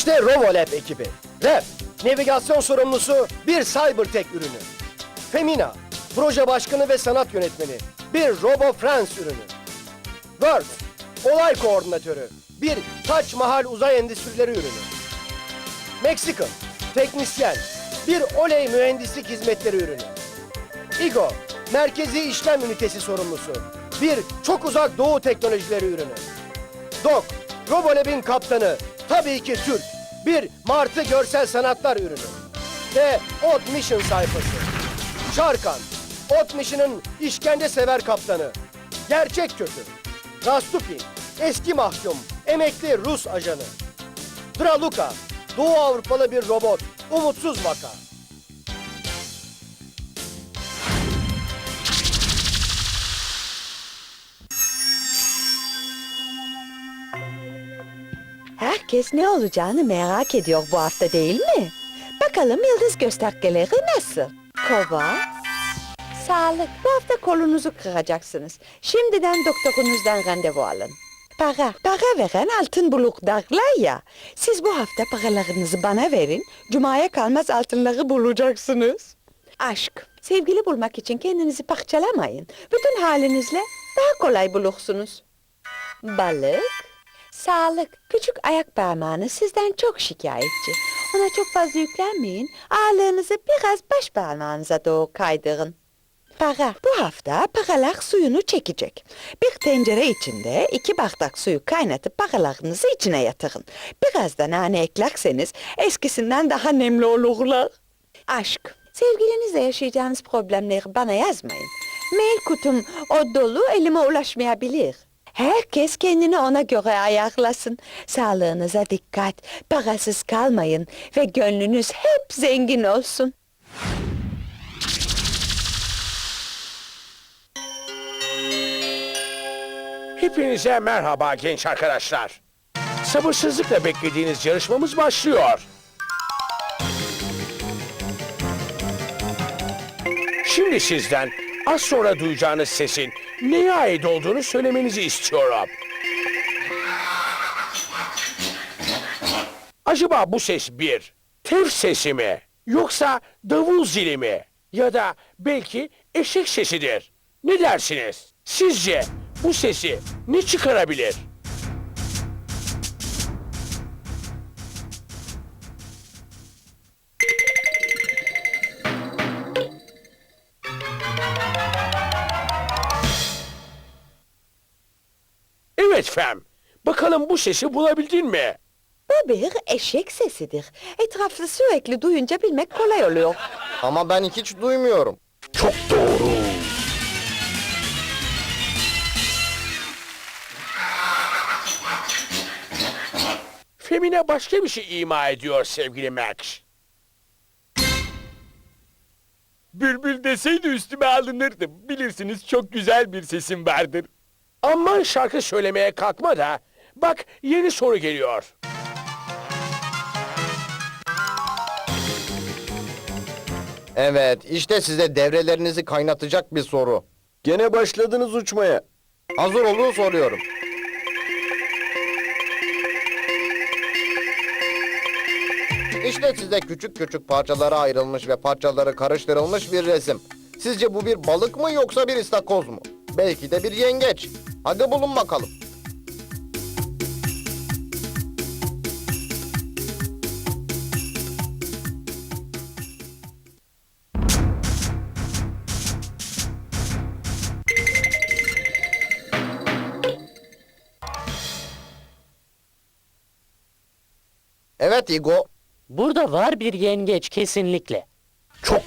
İşte Rovolab ekibi. Rap, navigasyon sorumlusu bir Cybertech ürünü. Femina, proje başkanı ve sanat yönetmeni bir Robo France ürünü. Word, olay koordinatörü bir Taç Mahal uzay endüstrileri ürünü. Mexican, teknisyen bir Oley mühendislik hizmetleri ürünü. Igo, merkezi işlem ünitesi sorumlusu bir çok uzak doğu teknolojileri ürünü. Dok, Robolab'in kaptanı, tabii ki Türk, bir Martı görsel sanatlar ürünü. Ve Ot Mission sayfası. Şarkan, Ot Mission'ın işkence sever kaptanı. Gerçek kötü. Rastupin, eski mahkum, emekli Rus ajanı. Draluka, Doğu Avrupalı bir robot, umutsuz vaka. Herkes ne olacağını merak ediyor bu hafta değil mi? Bakalım yıldız göstergeleri nasıl? Kova, sağlık. Bu hafta kolunuzu kıracaksınız. Şimdiden doktorunuzdan randevu alın. Para, para veren altın buluk derler ya. Siz bu hafta paralarınızı bana verin. Cuma'ya kalmaz altınları bulacaksınız. Aşk, sevgili bulmak için kendinizi parçalamayın. Bütün halinizle daha kolay bulursunuz. Balık, Sağlık. Küçük ayak parmağını sizden çok şikayetçi. Ona çok fazla yüklenmeyin. Ağırlığınızı biraz baş parmağınıza doğru kaydırın. Para. Bu hafta paralar suyunu çekecek. Bir tencere içinde iki bardak suyu kaynatıp paralarınızı içine yatırın. Biraz da nane eklerseniz eskisinden daha nemli olurlar. Aşk. Sevgilinizle yaşayacağınız problemleri bana yazmayın. Mail kutum o dolu elime ulaşmayabilir. Herkes kendini ona göre ayarlasın. Sağlığınıza dikkat, parasız kalmayın ve gönlünüz hep zengin olsun. Hepinize merhaba genç arkadaşlar. Sabırsızlıkla beklediğiniz yarışmamız başlıyor. Şimdi sizden az sonra duyacağınız sesin neye ait olduğunu söylemenizi istiyorum. Acaba bu ses bir tef sesi mi? Yoksa davul zili mi? Ya da belki eşek sesidir. Ne dersiniz? Sizce bu sesi ne çıkarabilir? Fem. Bakalım bu sesi bulabildin mi? Bu bir eşek sesidir. Etraflı sürekli duyunca bilmek kolay oluyor. Ama ben hiç duymuyorum. Çok doğru. Femine başka bir şey ima ediyor sevgili Max. Bülbül deseydi üstüme alınırdım. Bilirsiniz çok güzel bir sesim vardır. Aman şarkı söylemeye kalkma da. Bak yeni soru geliyor. Evet, işte size devrelerinizi kaynatacak bir soru. Gene başladınız uçmaya. Hazır olun soruyorum. İşte size küçük küçük parçalara ayrılmış ve parçaları karıştırılmış bir resim. Sizce bu bir balık mı yoksa bir istakoz mu? Belki de bir yengeç. Hadi bulun bakalım. Evet İgo. Burada var bir yengeç kesinlikle. Çok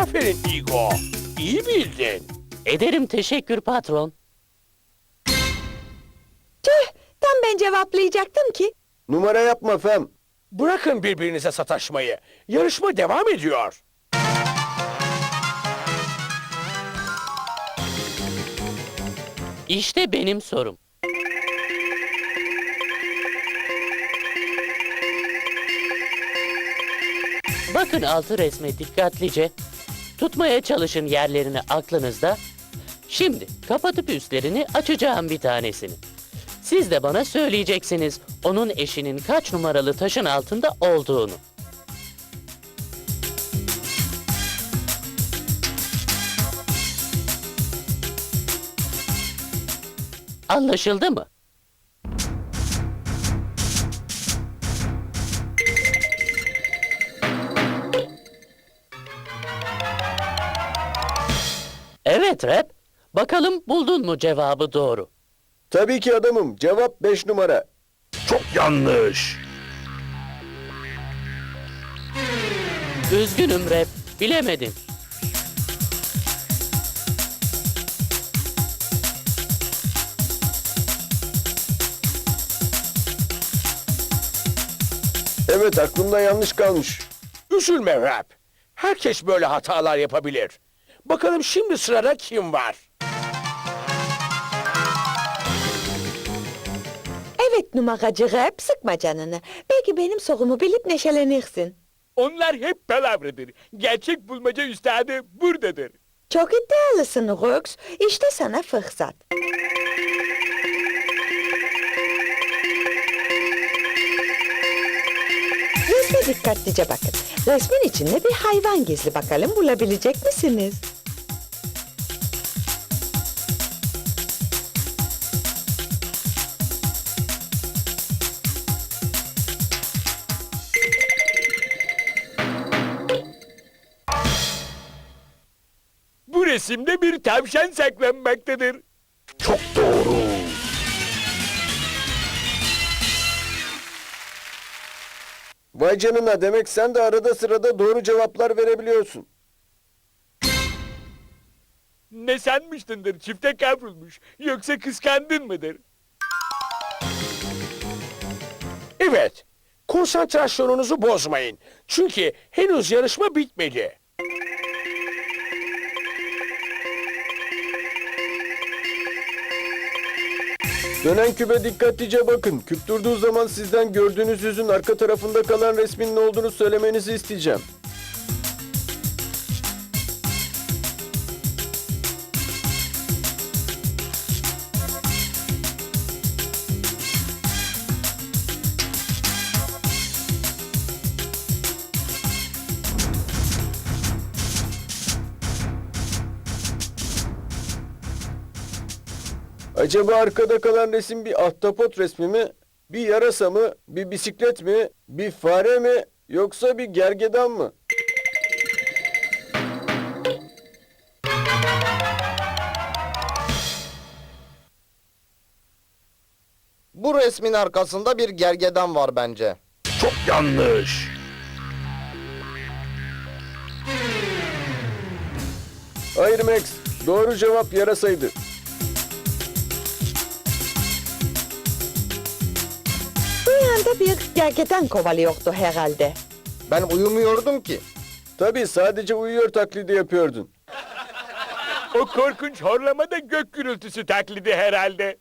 Aferin Igo. İyi bildin. Ederim teşekkür patron. Tüh, tam ben cevaplayacaktım ki. Numara yapma Fem. Bırakın birbirinize sataşmayı. Yarışma devam ediyor. İşte benim sorum. Bakın altı resme dikkatlice. Tutmaya çalışın yerlerini aklınızda. Şimdi kapatıp üstlerini açacağım bir tanesini. Siz de bana söyleyeceksiniz onun eşinin kaç numaralı taşın altında olduğunu. Anlaşıldı mı? Evet Rap. Bakalım buldun mu cevabı doğru? Tabii ki adamım. Cevap 5 numara. Çok yanlış. Üzgünüm Rap. Bilemedin. Evet aklımda yanlış kalmış. Üzülme Rap. Herkes böyle hatalar yapabilir. Bakalım şimdi sırada kim var? Evet numaracı rap sıkma canını. Belki benim sorumu bilip neşelenirsin. Onlar hep palavradır. Gerçek bulmaca üstadı buradadır. Çok iddialısın Rux. İşte sana fırsat. Resme dikkatlice bakın. Resmin içinde bir hayvan gizli bakalım bulabilecek misiniz? Bu resimde bir tavşan saklanmaktadır. Çok doğru. Vay canına demek sen de arada sırada doğru cevaplar verebiliyorsun. Ne sanmıştındır çifte kavrulmuş yoksa kıskandın mıdır? Evet. Konsantrasyonunuzu bozmayın. Çünkü henüz yarışma bitmedi. Dönen küpe dikkatlice bakın. Küp durduğu zaman sizden gördüğünüz yüzün arka tarafında kalan resmin ne olduğunu söylemenizi isteyeceğim. Acaba arkada kalan resim bir ahtapot resmi mi? Bir yarasa mı? Bir bisiklet mi? Bir fare mi? Yoksa bir gergedan mı? Bu resmin arkasında bir gergedan var bence. Çok yanlış. Hayır Max. Doğru cevap yarasaydı. Yanda bir gergedan kovalıyordu herhalde. Ben uyumuyordum ki. Tabii sadece uyuyor taklidi yapıyordun. O korkunç horlama da gök gürültüsü taklidi herhalde.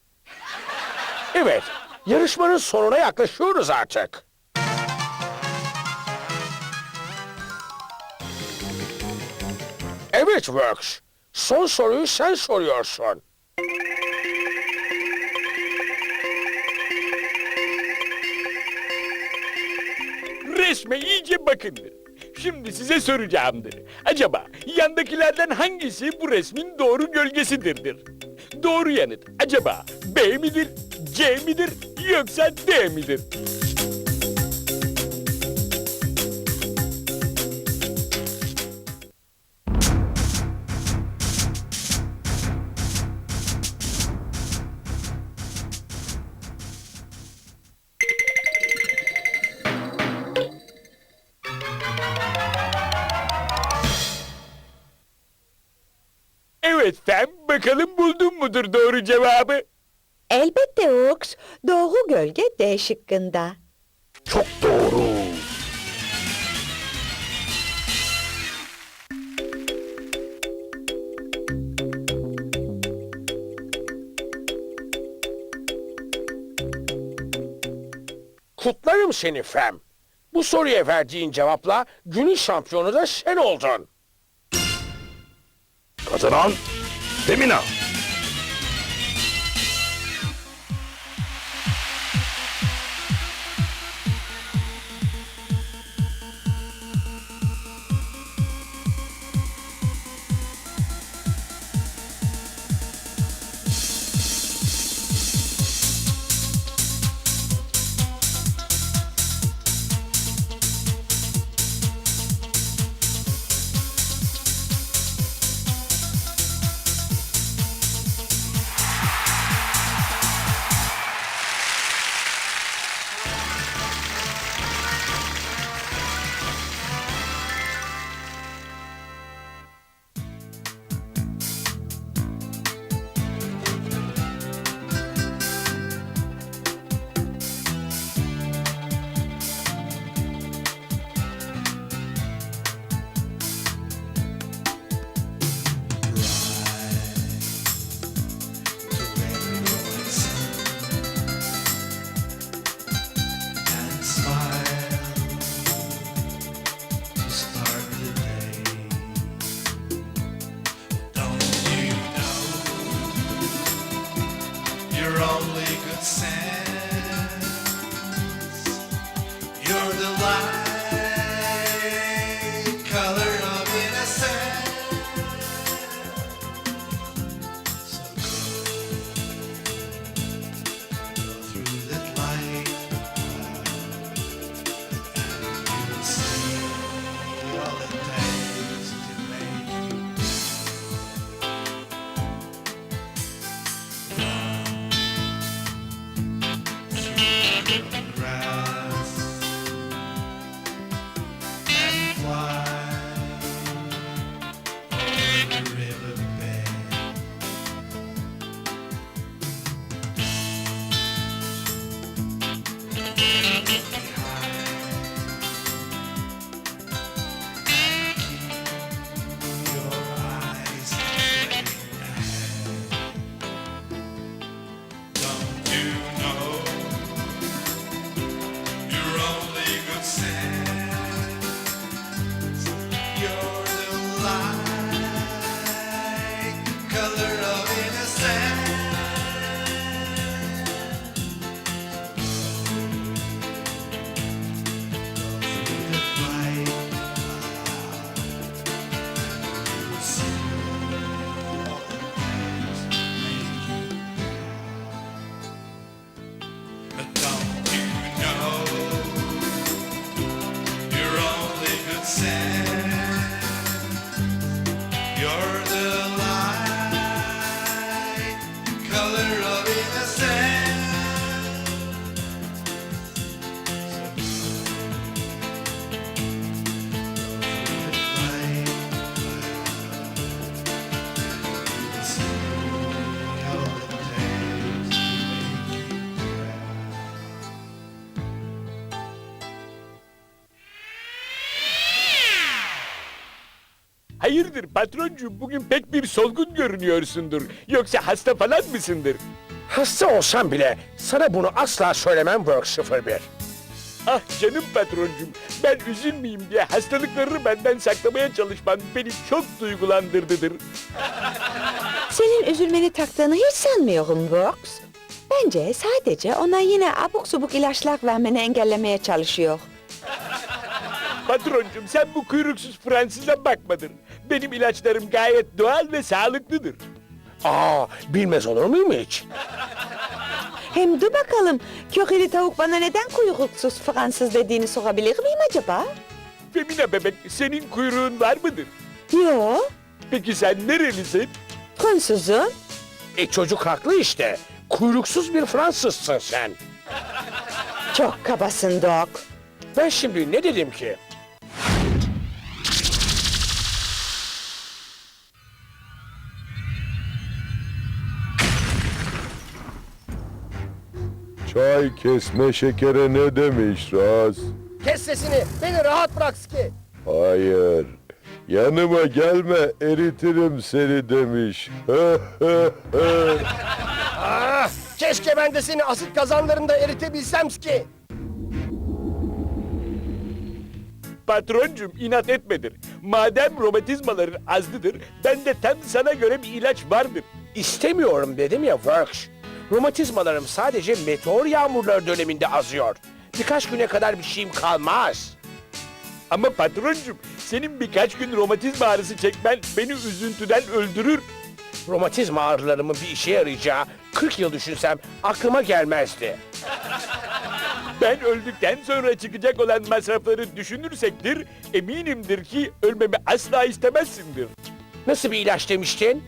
Evet. Yarışmanın sonuna yaklaşıyoruz artık. Evet Works. Son soruyu sen soruyorsun. Resme iyice bakındır. Şimdi size soracağımdır. Acaba yandakilerden hangisi bu resmin doğru gölgesidirdir? Doğru yanıt acaba B midir, C midir yoksa D midir? Cevabı? Elbette Ox. Doğru gölge D şıkkında. Çok doğru. Kutlarım seni Fem. Bu soruya verdiğin cevapla günün şampiyonu da sen oldun. Kazanan Femina. Hayırdır patroncuğum bugün pek bir solgun görünüyorsundur. Yoksa hasta falan mısındır? Hasta olsam bile sana bunu asla söylemem Work 01. Ah canım patroncuğum ben üzülmeyeyim diye hastalıklarını benden saklamaya çalışman beni çok duygulandırdıdır. Senin üzülmeni taktığını hiç sanmıyorum Works. Bence sadece ona yine abuk subuk ilaçlar vermeni engellemeye çalışıyor. Patroncuğum sen bu kuyruksuz Fransız'a bakmadın. Benim ilaçlarım gayet doğal ve sağlıklıdır. Aa, bilmez olur muyum hiç? Hem dur bakalım, kökeli tavuk bana neden kuyruksuz Fransız dediğini sorabilir miyim acaba? Femina bebek senin kuyruğun var mıdır? Yo, Peki sen nerelisin? Fransızım. E çocuk haklı işte. Kuyruksuz bir Fransızsın sen. Çok kabasın Doc. Ben şimdi ne dedim ki? Çay kesme şekere ne demiş Raz? Kes sesini. Beni rahat bırak Ski. Hayır. Yanıma gelme eritirim seni demiş. Ah, keşke ben de seni asit kazanlarında eritebilsem Ski. Patroncum inat etmedir. Madem romatizmaların azlıdır, bende tam sana göre bir ilaç vardır. İstemiyorum dedim ya Works. Romatizmalarım sadece meteor yağmurları döneminde azıyor. Birkaç güne kadar bir şeyim kalmaz. Ama patroncum, senin birkaç gün romatizma ağrısı çekmen beni üzüntüden öldürür. Romatizma ağrılarımın bir işe yarayacağı 40 yıl düşünsem aklıma gelmezdi. Ben öldükten sonra çıkacak olan masrafları düşünürsektir, eminimdir ki ölmemi asla istemezsindir. Nasıl bir ilaç demiştin?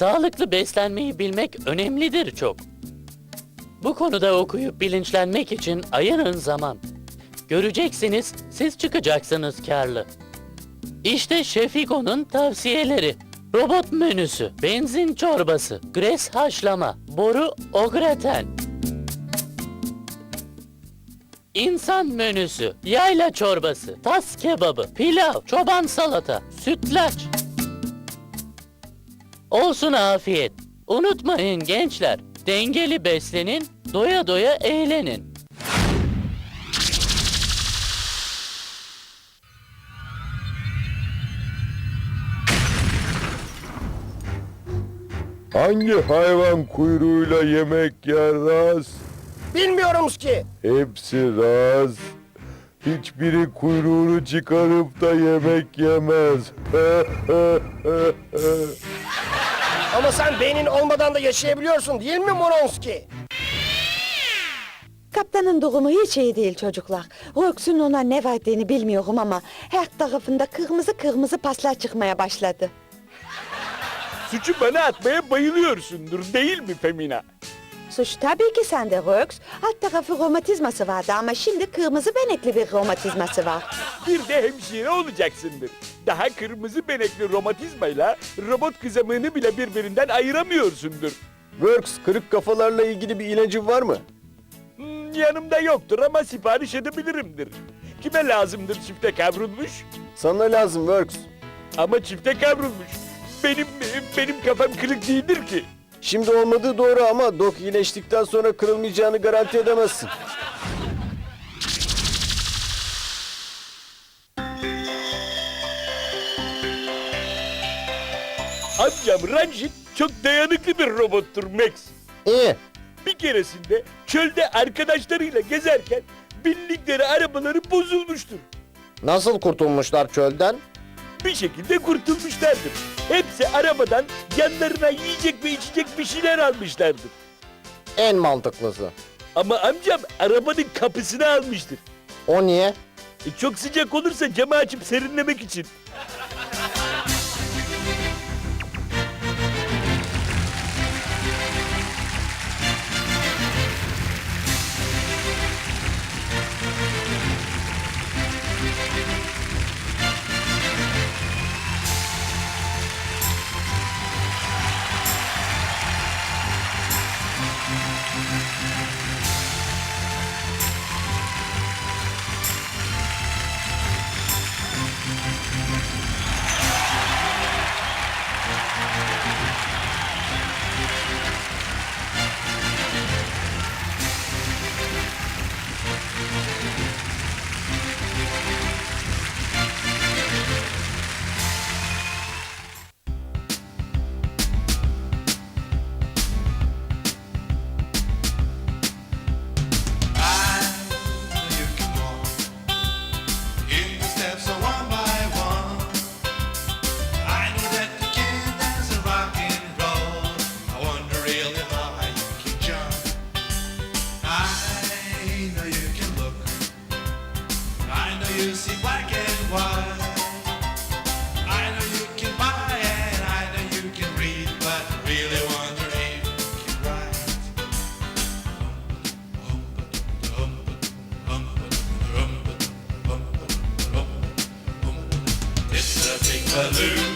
Sağlıklı beslenmeyi bilmek önemlidir çok. Bu konuda okuyup bilinçlenmek için ayırın zaman. Göreceksiniz siz çıkacaksınız karlı. İşte Şefiko'nun tavsiyeleri. Robot menüsü, benzin çorbası, gres haşlama, boru ograten. İnsan menüsü, yayla çorbası, tas kebabı, pilav, çoban salata, sütlaç. Olsun afiyet. Unutmayın gençler, dengeli beslenin, doya doya eğlenin. Hangi hayvan kuyruğuyla yemek yer Raz? Bilmiyorum Ski. Hepsi Raz. Hiçbiri kuyruğunu çıkarıp da yemek yemez. Ama sen beynin olmadan da yaşayabiliyorsun değil mi Moronski? Kaptanın durumu hiç iyi değil çocuklar. Rox'un ona ne verdiğini bilmiyorum ama her tarafında kırmızı kırmızı paslar çıkmaya başladı. Suçu bana atmaya bayılıyorsundur değil mi Femina? Suç tabii ki sende Rox. Alt tarafı romatizması vardı ama şimdi kırmızı benekli bir romatizması var. Bir de hemşire olacaksındır. Daha kırmızı benekli romatizmayla robot kızamığını bile birbirinden ayıramıyorsundur. Works kırık kafalarla ilgili bir ilacı var mı? Hmm, yanımda yoktur ama sipariş edebilirimdir. Kime lazımdır çifte kavrulmuş? Sana lazım Works. Ama çifte kavrulmuş. Benim benim kafam kırık değildir ki. Şimdi olmadığı doğru ama Dok iyileştikten sonra kırılmayacağını garanti edemezsin. Amcam Ranjit çok dayanıklı bir robottur Max. İyi. Bir keresinde çölde arkadaşlarıyla gezerken bindikleri arabaları bozulmuştur. Nasıl kurtulmuşlar çölden? Bir şekilde kurtulmuşlardır. Hepsi arabadan yanlarına yiyecek ve içecek bir şeyler almışlardır. En mantıklısı. Ama amcam arabanın kapısını almıştır. O niye? E, çok sıcak olursa camı açıp serinlemek için. Hallelujah.